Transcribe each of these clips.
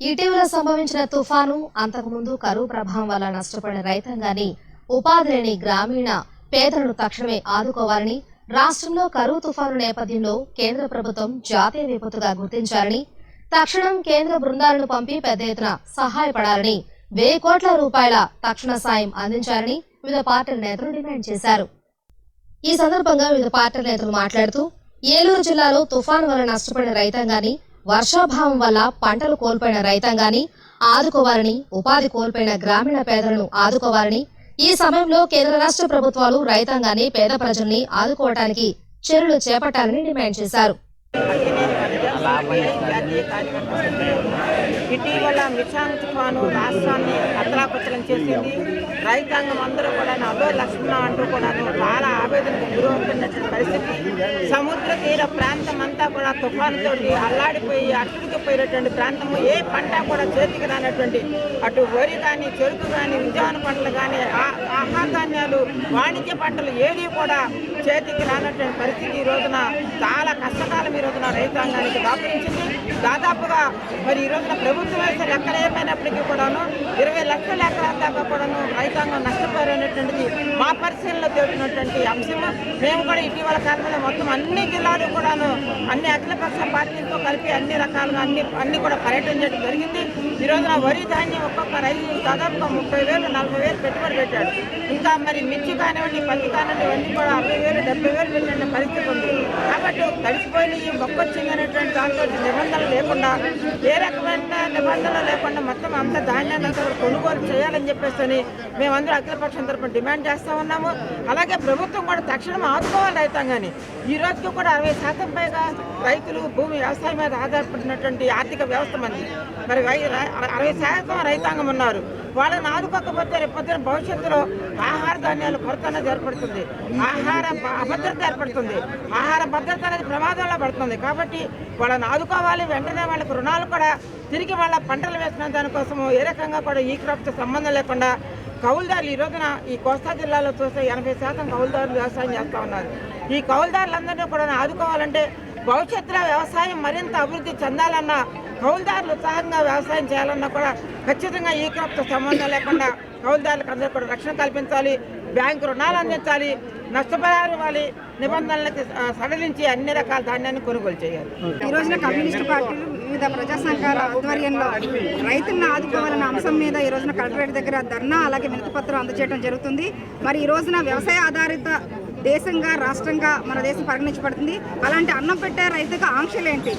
ఇటీవల సంభవించిన తుఫాను అంతకుముందు కరువు ప్రభావం వల్ల నష్టపడిన రైతాంగాన్ని ఉపాధి లేని గ్రామీణ పేదలను తక్షణమే ఆదుకోవాలని రాష్ట్రంలో కరువు తుఫాను నేపథ్యంలో కేంద్ర ప్రభుత్వం జాతీయ విపత్తుగా గుర్తించాలని తక్షణం కేంద్ర బృందాలను పంపి పెద్ద ఎత్తున సహాయపడాలని వెయ్యి కోట్ల రూపాయల తక్షణ సాయం అందించాలని వివిధ పార్టీల నేతలు డిమాండ్ చేశారు. ఈ సందర్భంగా వివిధ పార్టీల నేతలు మాట్లాడుతూ ఏలూరు జిల్లాలో తుఫాను వల్ల నష్టపడిన రైతాంగాన్ని వర్షాభావం వల్ల పంటలు కోల్పోయిన రైతాంగాన్ని ఆదుకోవాలని ఉపాధి కోల్పోయిన గ్రామీణ పేదలను ఆదుకోవాలని ఈ సమయంలో కేంద్ర రాష్ట్ర ప్రభుత్వాలు రైతాంగాన్ని పేద ప్రజల్ని ఆదుకోవటానికి చర్యలు చేపట్టాలని డిమాండ్ చేశారు. ఇటీవల మిషాన్ తుఫాను రాష్ట్రాన్ని అతలాకుతలం చేసింది. రైతాంగం అందరూ కూడా అదో లక్ష్మణ అంటూ కూడాను చాలా ఆవేదనకు గురవుతున్నటువంటి పరిస్థితి. సముద్ర తీర ప్రాంతం అంతా కూడా తుఫానుతోటి అల్లాడిపోయి అట్టుకుపోయినటువంటి ప్రాంతము. ఏ పంట కూడా చేతికి రానటువంటి అటు వరి కానీ చెరుకు కానీ ఉద్యాన పంటలు కానీ ఆ- ఆహార ధాన్యాలు వాణిజ్య పంటలు ఏవి కూడా చేతికి రానటువంటి పరిస్థితి ఈ రోజున. చాలా కష్టకాలం ఈ రోజున రైతాంగానికి దాపించింది దాదాపుగా మరి ఈ రోజున ప్రభుత్వం వేసే లెక్కలు ఏమైనప్పటికీ కూడాను ఇరవై లక్షల ఎకరాల దాకా కూడాను రైతాంగం నష్టపోయినటువంటిది మా పరిశీలనలో తేలినటువంటి అంశం. మేము కూడా ఇటీవల కాలంలో మొత్తం అన్ని జిల్లాలు కూడాను అన్ని అఖిలపక్ష పార్టీలతో కలిపి అన్ని రకాలుగా అన్ని అన్ని కూడా పర్యటన చేయడం జరిగింది. ఈ రోజున వరి ధాన్యం ఒక్కొక్క రైతు దాదాపుగా ముప్పై వేలు నలభై వేలు పెట్టుబడి పెట్టాడు. ఇంకా మరి మిర్చి కానివ్వండి పత్తి కానివ్వండి ఇవన్నీ కూడా అరవై వేలు డెబ్బై వేలు పెట్టిన పరిస్థితి ఉంది. కాబట్టి తడిసిపోయిన ఈ మొక్కొచ్చింది అనేటువంటి దాంతో నిబంధనలు లేకుండా ఏ రకమైన నిబంధనలు లేకుండా మొత్తం అంత ధాన్యాన్ని అంతా కూడా కొనుగోలు చేయాలని చెప్పేసి మేమందరూ అఖిలపక్షం తరపున డిమాండ్ చేస్తూ ఉన్నాము. అలాగే ప్రభుత్వం కూడా తక్షణం ఆదుకోవాలి రైతాంగాన్ని. ఈ రోజుకి కూడా అరవై శాతం పైగా రైతులు భూమి వ్యవసాయం మీద ఆధారపడినటువంటి ఆర్థిక వ్యవస్థ మంది మరి అరవై శాతం రైతాంగం ఉన్నారు. వాళ్ళని ఆదుకోకపోతే రేపు భవిష్యత్తులో ఆహార ధాన్యాలు కొరత అనేది ఏర్పడుతుంది. ఆహార అభద్రత ఏర్పడుతుంది. ఆహార భద్రత అనేది ప్రమాదంలో పడుతుంది. కాబట్టి వాళ్ళని ఆదుకోవాలి వెంటనే వాళ్ళకి రుణాలు కూడా తిరిగి వాళ్ళ పంటలు వేసిన దానికోసము ఏ రకంగా కూడా ఈ క్రాప్తో సంబంధం లేకుండా కౌలుదారులు ఈ రోజున ఈ కోస్తా జిల్లాలో చూస్తే ఎనభై శాతం కౌలుదారులు వ్యవసాయం చేస్తూ ఉన్నారు. ఈ కౌలుదారులందరినీ కూడా ఆదుకోవాలంటే భవిష్యత్తులో వ్యవసాయం మరింత అభివృద్ధి చెందాలన్నా కౌలుదారులు ఉత్సాహంగా వ్యవసాయం చేయాలన్నా కూడా ఖచ్చితంగా ఈ క్రాప్తో సంబంధం లేకుండా కౌలుదారులకు అందరూ కూడా రక్షణ కల్పించాలి బ్యాంకు రుణాలు అందించాలి నష్టపరిహారం ఇవ్వాలి నిబంధనలకి సడలించి అన్ని రకాల ధాన్యాన్ని కొనుగోలు చేయాలి. ఈ రోజున కమ్యూనిస్టు పార్టీలు వివిధ ప్రజా సంఘాల ఆధ్వర్యంలో రైతులను ఆదుకోవాలనే అంశం మీద ఈ రోజున కలెక్టరేట్ దగ్గర ధర్నా అలాగే వినతిపత్రం అందజేయడం జరుగుతుంది. మరి ఈ రోజున వ్యవసాయ ఆధారిత దేశంగా రాష్ట్రంగా మన దేశం పరిగణించబడుతుంది. అలాంటి అన్నం పెట్టే రైతుకు ఆంక్షలు ఏంటి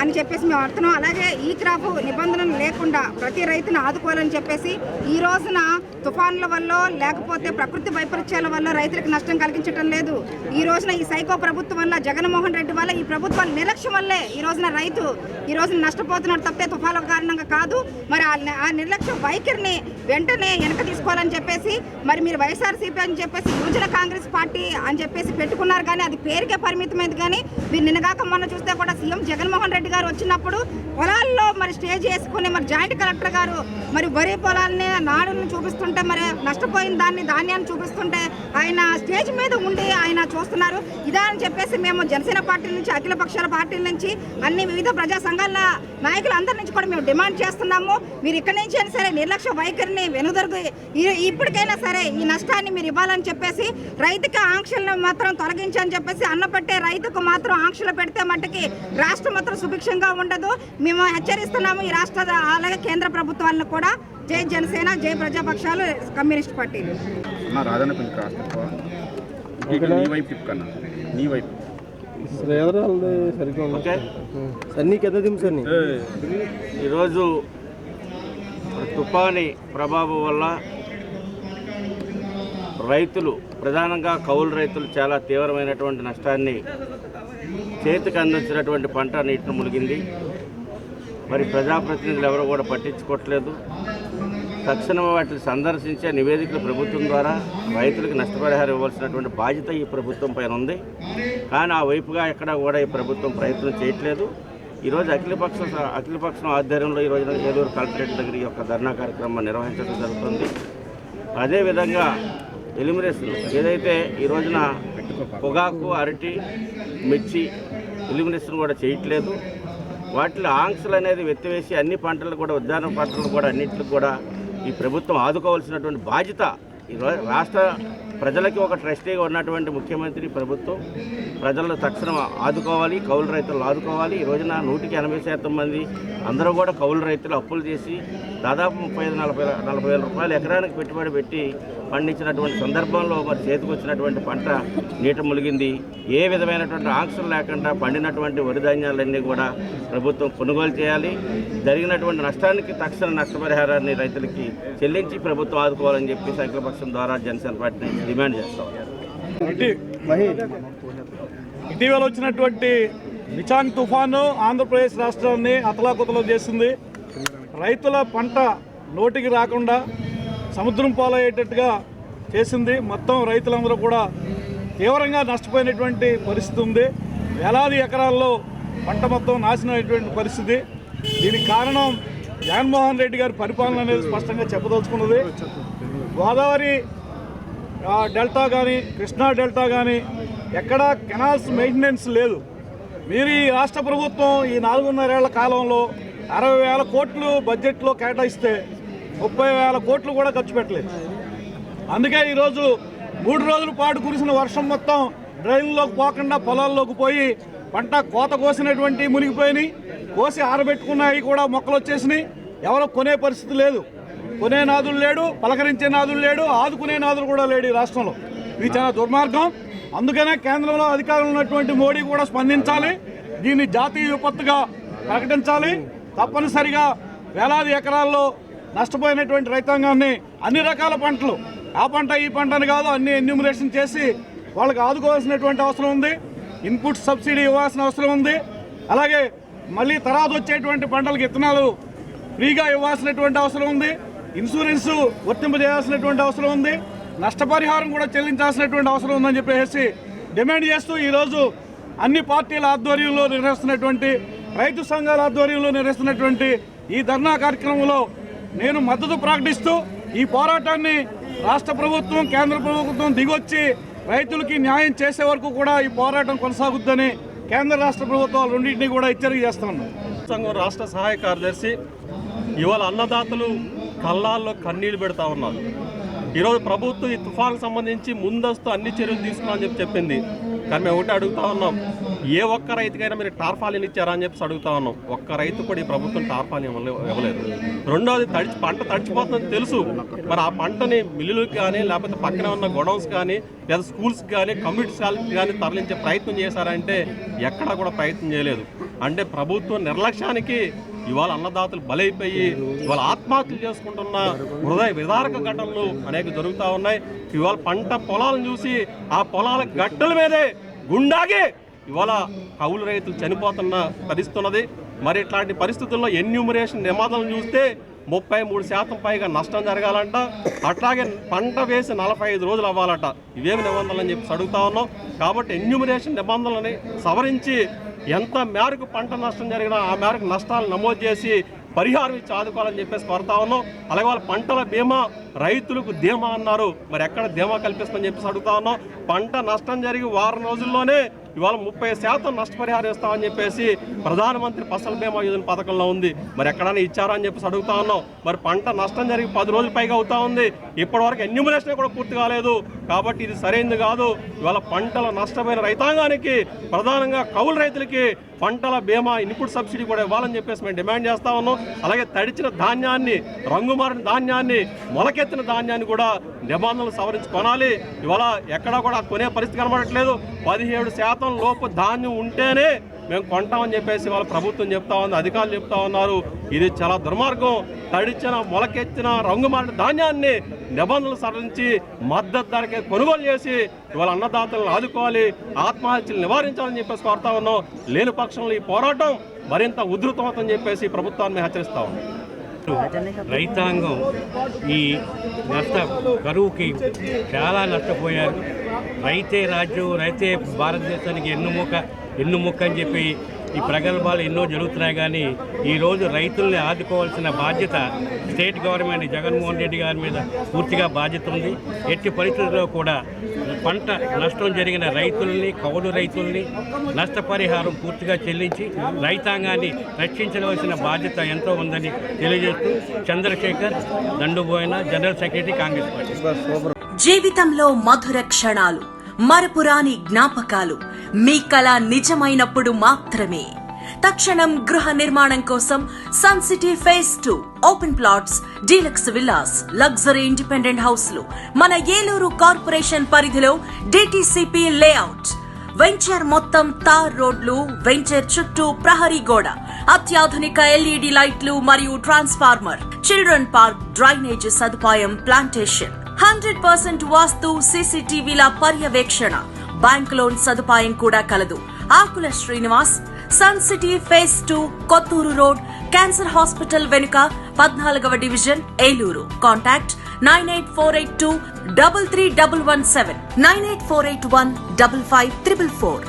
అని చెప్పేసి మేము అర్థం. అలాగే ఈ క్రాప్ నిబంధనలు లేకుండా ప్రతి రైతును ఆదుకోవాలని చెప్పేసి ఈ రోజున తుఫాన్ల వల్ల లేకపోతే ప్రకృతి వైపరీత్యాల వల్ల రైతులకు నష్టం కలిగించడం లేదు. ఈ రోజున ఈ సైకో ప్రభుత్వం వల్ల జగన్మోహన్ రెడ్డి వల్ల ఈ ప్రభుత్వాల నిర్లక్ష్యం వల్లే ఈ రోజున రైతు ఈ రోజున నష్టపోతున్నాడు తప్పితే తుఫాన్ల కారణంగా కాదు. మరి ఆ ఆ నిర్లక్ష్య వైఖరిని వెంటనే వెనక తీసుకోవాలని చెప్పేసి మరి మీరు వైఎస్ఆర్సీపీ అని చెప్పేసి యువజన కాంగ్రెస్ పార్టీ అని చెప్పేసి పెట్టుకున్నారు కానీ అది పేరుకే పరిమితమైంది కానీ మీరు నిన్నగాక మొన్న చూస్తే కూడా సీఎం జగన్మోహన్ రెడ్డి గారు వచ్చినప్పుడు పొలాల్లో మరి స్టేజ్ చేసుకుని మరి జాయింట్ కలెక్టర్ గారు మరి వరి పొలాలని నాడులను చూపిస్తుంటే మరి నష్టపోయిన దాన్ని ధాన్యాన్ని చూపిస్తుంటే ఆయన స్టేజ్ మీద ఉండి ఆయన చూస్తున్నారు. ఇదా అని చెప్పేసి మేము జనసేన పార్టీ నుంచి అఖిల పక్షాల పార్టీల నుంచి అన్ని వివిధ ప్రజా సంఘాల నాయకులందరి నుంచి కూడా మేము డిమాండ్ చేస్తున్నాము. మీరు ఇక్కడి నుంచి అయినా సరే నిర్లక్ష్య వైఖరిని వెనుదరుగు. ఇప్పటికైనా సరే ఈ నష్టాన్ని మీరు ఇవ్వాలని చెప్పేసి రైతుకి ఆంక్షలను మాత్రం తొలగించని చెప్పేసి అన్నపెట్టే రైతుకు మాత్రం ఆంక్షలు పెడితే మట్టుకి రాష్ట్రం మాత్రం సుభిక్షంగా ఉండదు. మేము హెచ్చరిస్తున్నాము ఈ రాష్ట్ర అలాగే కేంద్ర ప్రభుత్వాలను కూడా. జై జనసేన జై ప్రజాపక్షాలు. కమ్యూనిస్ట్ పార్టీలు అన్న రాజన్న. ఇటు నీ వైపు తిప్పుకన్నా. వైపు. ఈరోజు తుఫాని ప్రభావం వల్ల రైతులు ప్రధానంగా కౌలు రైతులు చాలా తీవ్రమైనటువంటి నష్టాన్ని చేతికి అందించినటువంటి పంట నీటిని మునిగింది. మరి ప్రజాప్రతినిధులు ఎవరు కూడా పట్టించుకోవట్లేదు. తక్షణమే వాటిని సందర్శించే నివేదికలు ప్రభుత్వం ద్వారా రైతులకు నష్టపరిహారం ఇవ్వాల్సినటువంటి బాధ్యత ఈ ప్రభుత్వం పైన ఉంది. కానీ ఆ వైపుగా ఎక్కడా కూడా ఈ ప్రభుత్వం ప్రయత్నం చేయట్లేదు. ఈరోజు అఖిలపక్ష అఖిలపక్షం ఆధ్వర్యంలో ఈ రోజున ఏలూరు కలెక్టరేట్ దగ్గర ఈ యొక్క ధర్నా కార్యక్రమం నిర్వహించడం జరుగుతుంది. అదేవిధంగా ఎలిమినేషన్ ఏదైతే ఈ రోజున పొగాకు అరటి మిర్చి ఎలిమినేషన్ కూడా చేయట్లేదు. వాటిలో ఆంక్షలు అనేది వెత్తివేసి అన్ని పంటలు కూడా ఉద్యాన పంటలు కూడా అన్నింటికి కూడా ఈ ప్రభుత్వం ఆదుకోవాల్సినటువంటి బాధ్యత ఈ రాష్ట్ర ప్రజలకి ఒక ట్రస్టీగా ఉన్నటువంటి ముఖ్యమంత్రి ప్రభుత్వం ప్రజలను తక్షణం ఆదుకోవాలి కౌలు రైతులను ఆదుకోవాలి. ఈ రోజున నూటికి ఎనభై శాతం మంది అందరూ కూడా కౌలు రైతులు అప్పులు చేసి దాదాపు ముప్పై ఐదు నలభై నలభై వేల రూపాయలు ఎకరానికి పెట్టుబడి పెట్టి పండించినటువంటి సందర్భంలో మరి చేతికి వచ్చినటువంటి పంట నీట ములిగింది. ఏ విధమైనటువంటి ఆంక్షలు లేకుండా పండినటువంటి వరి ధాన్యాలన్నీ కూడా ప్రభుత్వం కొనుగోలు చేయాలి. జరిగినటువంటి నష్టానికి తక్షణ నష్టపరిహారాన్ని రైతులకి చెల్లించి ప్రభుత్వం ఆదుకోవాలని చెప్పి అఖిలపక్షం ద్వారా జనసేన పార్టీని డిమాండ్ చేస్తాం. ఇటీవల వచ్చినటువంటి నిచాంగ్ తుఫాను ఆంధ్రప్రదేశ్ రాష్ట్రాన్ని అతలాకుతలం చేసింది. రైతుల పంట నోటికి రాకుండా సముద్రం పాలయ్యేటట్టుగా చేసింది. మొత్తం రైతులందరూ కూడా తీవ్రంగా నష్టపోయినటువంటి పరిస్థితి ఉంది. వేలాది ఎకరాల్లో పంట మొత్తం నాశనం అయినటువంటి పరిస్థితి. దీనికి కారణం జగన్మోహన్ రెడ్డి గారి పరిపాలన అనేది స్పష్టంగా చెప్పదలుచుకున్నది. గోదావరి డెల్టా కానీ కృష్ణా డెల్టా కానీ ఎక్కడా కెనాల్స్ మెయింటెనెన్స్ లేదు. మీరు ఈ రాష్ట్ర ప్రభుత్వం ఈ నాలుగున్నరేళ్ళ కాలంలో అరవై వేల కోట్లు బడ్జెట్లో కేటాయిస్తే ముప్పై వేల కోట్లు కూడా ఖర్చు పెట్టలేదు. అందుకే ఈరోజు మూడు రోజుల పాటు కురిసిన వర్షం మొత్తం డ్రైన్లోకి పోకుండా పొలాల్లోకి పోయి పంట కోత కోసినటువంటి మునిగిపోయినాయి. కోసి ఆరబెట్టుకున్నాయి కూడా మొక్కలు వచ్చేసినాయి. ఎవరో కొనే పరిస్థితి లేదు. కొనే నాదులు లేడు పలకరించే నాదులు లేడు ఆదుకునే నాదులు కూడా లేడు ఈ రాష్ట్రంలో. ఇది చాలా దుర్మార్గం. అందుకనే కేంద్రంలో అధికారంలో ఉన్నటువంటి మోడీ కూడా స్పందించాలి. దీన్ని జాతీయ విపత్తుగా ప్రకటించాలి. తప్పనిసరిగా వేలాది ఎకరాల్లో నష్టపోయినటువంటి రైతాంగాన్ని అన్ని రకాల పంటలు. ఆ పంట ఈ పంట అని కాదు అన్ని ఎన్యూమరేషన్ చేసి వాళ్ళకి ఆదుకోవాల్సినటువంటి అవసరం ఉంది. ఇన్పుట్ సబ్సిడీ ఇవ్వాల్సిన అవసరం ఉంది. అలాగే మళ్ళీ తర్వాత వచ్చేటువంటి పంటలకు విత్తనాలు ఫ్రీగా ఇవ్వాల్సినటువంటి అవసరం ఉంది. ఇన్సూరెన్స్ వర్తింపజేయాల్సినటువంటి అవసరం ఉంది. నష్టపరిహారం కూడా చెల్లించాల్సినటువంటి అవసరం ఉందని చెప్పేసి డిమాండ్ చేస్తూ ఈరోజు అన్ని పార్టీల ఆధ్వర్యంలో నిర్వహిస్తున్నటువంటి రైతు సంఘాల ఆధ్వర్యంలో నిర్వహిస్తున్నటువంటి ఈ ధర్నా కార్యక్రమంలో నేను మద్దతు ప్రకటిస్తూ ఈ పోరాటాన్ని రాష్ట్ర ప్రభుత్వం కేంద్ర ప్రభుత్వం దిగొచ్చి రైతులకి న్యాయం చేసే వరకు కూడా ఈ పోరాటం కొనసాగుద్దని కేంద్ర రాష్ట్ర ప్రభుత్వాలు రెండింటినీ కూడా హెచ్చరిక చేస్తున్నాను సంఘం రాష్ట్ర సహాయ కార్యదర్శి ఇవాళ అన్నదాతలు కళ్ళాల్లో కన్నీళ్ళు పెడతా ఉన్నారు. ఈరోజు ప్రభుత్వం ఈ తుఫాన్కు సంబంధించి ముందస్తు అన్ని చర్యలు తీసుకున్నామని చెప్పి చెప్పింది. కానీ మేము ఒకటి అడుగుతా ఉన్నాం. ఏ ఒక్క రైతుకైనా మీరు టార్ఫాలిన్ ఇచ్చారా అని చెప్పి అడుగుతా ఉన్నాం. ఒక్క రైతు కూడా ఈ ప్రభుత్వం టార్ఫాలిన్ ఇవ్వలే- ఇవ్వలేదు. రెండోది తడిచి పంట తడిచిపోతుందని తెలుసు. మరి ఆ పంటని మిల్లులకు కానీ లేకపోతే పక్కనే ఉన్న గొడౌన్స్ కానీ లేదా స్కూల్స్కి కానీ కమ్యూనిటీ హాల్కి కానీ తరలించే ప్రయత్నం చేశారంటే ఎక్కడా కూడా ప్రయత్నం చేయలేదు. అంటే ప్రభుత్వం నిర్లక్ష్యానికి ఇవాళ అన్నదాతలు బలైపోయి ఇవాళ ఆత్మహత్యలు చేసుకుంటున్న హృదయ విదారక ఘటనలు అనేక జరుగుతూ ఉన్నాయి. ఇవాళ పంట పొలాలను చూసి ఆ పొలాల గట్టల మీదే గుండాగి ఇవాళ కౌలు రైతులు చనిపోతున్న పరిస్థితున్నది. మరి ఇట్లాంటి పరిస్థితుల్లో ఎన్యూమరేషన్ నిబంధనలు చూస్తే ముప్పై మూడు శాతం పైగా నష్టం జరగాలంట. అట్లాగే పంట వేసి నలభై ఐదు రోజులు అవ్వాలట. ఇవేమి నిబంధనలు అని చెప్పి అడుగుతా ఉన్నాం. కాబట్టి ఎన్యూమరేషన్ నిబంధనలని సవరించి ఎంత మేరకు పంట నష్టం జరిగినా ఆ మేరకు నష్టాలు నమోదు చేసి పరిహారం ఇచ్చి ఆదుకోవాలని చెప్పేసి కోరుతా ఉన్నాం. అలాగే వాళ్ళ పంటల బీమా రైతులకు ధీమా అన్నారు. మరి ఎక్కడ ధీమా కల్పిస్తుందని చెప్పేసి అడుగుతా ఉన్నాం. పంట నష్టం జరిగి వారం రోజుల్లోనే ఇవాళ ముప్పై శాతం నష్టపరిహారం ఇస్తామని చెప్పేసి ప్రధానమంత్రి ఫసల్ బీమా యోజన పథకంలో ఉంది. మరి ఎక్కడైనా ఇచ్చారా అని చెప్పేసి అడుగుతా ఉన్నాం. మరి పంట నష్టం జరిగి పది రోజులు పైగా అవుతా ఉంది. ఇప్పటివరకు ఎన్యుములేషన్ కూడా పూర్తి కాలేదు. కాబట్టి ఇది సరైనది కాదు. ఇవాళ పంటల నష్టమైన రైతాంగానికి ప్రధానంగా కౌలు రైతులకి పంటల బీమా ఇన్పుట్ సబ్సిడీ కూడా ఇవ్వాలని చెప్పేసి మేము డిమాండ్ చేస్తా ఉన్నాం. అలాగే తడిచిన ధాన్యాన్ని రంగుమారిన ధాన్యాన్ని మొలకెత్తిన ధాన్యాన్ని కూడా నిబంధనలు సవరించి కొనాలి. ఇవాళ ఎక్కడా కూడా కొనే పరిస్థితి కనబడట్లేదు. పదిహేడు శాతం లోపు ధాన్యం ఉంటేనే మేము కొంటామని చెప్పేసి వాళ్ళ ప్రభుత్వం చెప్తా ఉంది అధికారులు చెప్తా ఉన్నారు. ఇది చాలా దుర్మార్గం. తడిచిన మొలకెత్తిన రంగు మారిన ధాన్యాన్ని నిబంధనలు సడలించి మద్దతు ధరకే కొనుగోలు చేసి ఇవాళ అన్నదాతలను ఆదుకోవాలి ఆత్మహత్యలు నివారించాలని చెప్పేసి కోరుతా ఉన్నాం. లేని పక్షంలో ఈ పోరాటం మరింత ఉధృతమవుతుందని చెప్పేసి ప్రభుత్వాన్ని హెచ్చరిస్తా ఉన్నాం. రైతాంగం ఈ నష్ట కరువుకి చాలా నష్టపోయారు. రైతే రాజ్యం రైతే భారతదేశానికి ఎన్నుముక ఎన్నుముక్క అని చెప్పి ఈ ప్రగల్భాలు ఎన్నో జరుగుతున్నాయి కానీ ఈరోజు రైతుల్ని ఆదుకోవాల్సిన బాధ్యత స్టేట్ గవర్నమెంట్ జగన్మోహన్ రెడ్డి గారి మీద పూర్తిగా బాధ్యత ఉంది. ఎట్టి పరిస్థితుల్లో కూడా పంట నష్టం జరిగిన రైతుల్ని కౌలు రైతుల్ని నష్టపరిహారం పూర్తిగా చెల్లించి రైతాంగాన్ని రక్షించవలసిన బాధ్యత ఎంతో ఉందని తెలియజేస్తూ Chandrashekar Danduboina general secretary Congress party. జీవితంలో మధుర క్షణాలు మరపురాని జ్ఞాపకాలు మీ కళ నిజమైనప్పుడు మాత్రమే. తక్షణం గృహ నిర్మాణం కోసం sun city phase two open plots deluxe villas luxury independent హౌస్లు మన ఏలూరు కార్పొరేషన్ పరిధిలో డిటిసిపి లేఅవుట్. వెంచర్ మొత్తం తార్ రోడ్లు వెంచర్ చుట్టూ ప్రహరీ గోడ అత్యాధునిక ఎల్ఈడి లైట్లు మరియు ట్రాన్స్ఫార్మర్ చిల్డ్రన్ పార్క్ డ్రైనేజ్ సదుపాయం ప్లాంటేషన్. హండ్రెడ్ పర్సెంట్ వాస్తు సీసీటీవీల పర్యవేక్షణ. బ్యాంక్ లోన్ సదుపాయం కూడా కలదు. Akula Srinivas sun city phase two Kothuru road cancer hospital వెనుక పద్నాలుగవ division Eluru. Contact nine eight four eight two double three double one seven nine eight four eight one double five triple four.